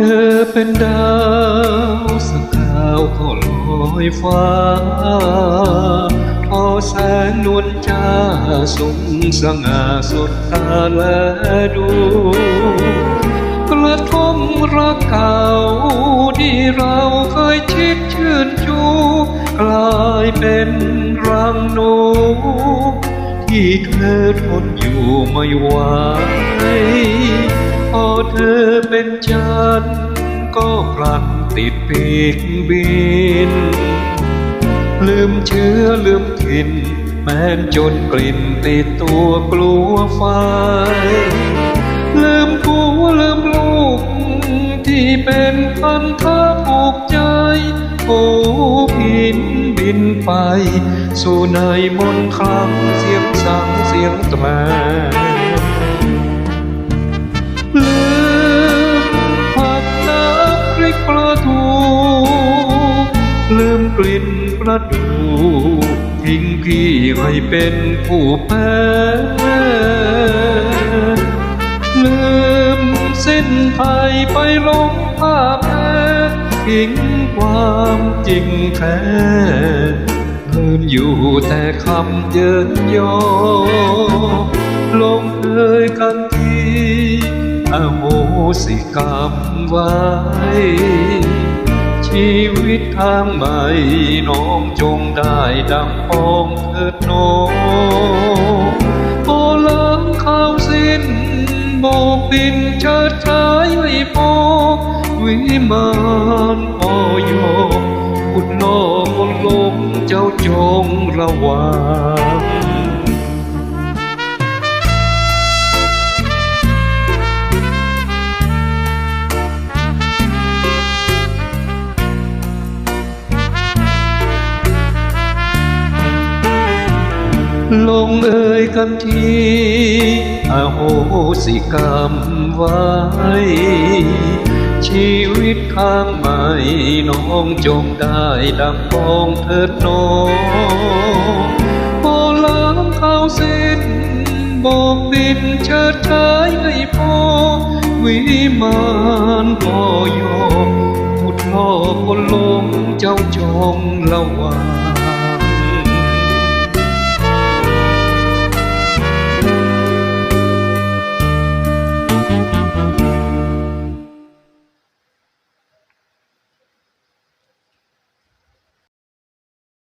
เธอเป็นดาวสกาวก็ลอยฟ้า ทอแสงนวลจ้าสูงสง่าสดตาและดูกระทงรักเก่าที่เราเคยชิดชื่นชูกลายเป็นรังหนูที่เธอทนอยู่ไม่ไหว พอเธอเป็นจัน ก็พลันติดปีกบิน ลืมเชื้อลืมกลิ่น แม้นจนกลิ่นติดตัวกลัวไฟลืมผัวลืมลูก ที่เป็นพันธะผูกใจโอ้พินบินไป สู่ในมนต์คลังเสียงสังเสียงแตรลื กลิ่นประดูทิ้งพี่ให้เป็นผู้แพ้ลืมเส้นไทยไปลงภาพแพ้ทิ้งความจริงแท้ลืมอยู่แต่คำเยินยอ ลงเอยกันทีอโหสิกรรมไว้ ชีวิตทางใหม่น้องจงได้ดังพองเถิดโนโอล้างข้าวสิ้นโบกบินเชิดชายให้พอวิมานพอยบุญโลกบนลมเจ้าจงระวัง ลงเอ่ยกันทีอโหสิกรรมไว้ ชีวิตข้างใหม่น้องจงได้ดังปองเถิดโนโอล้างข้าวสิ้นโบกบินเชิดชายให้พ่อวิมานพ่อยอพุทธพ่อคนลงเจ้าจงระวัง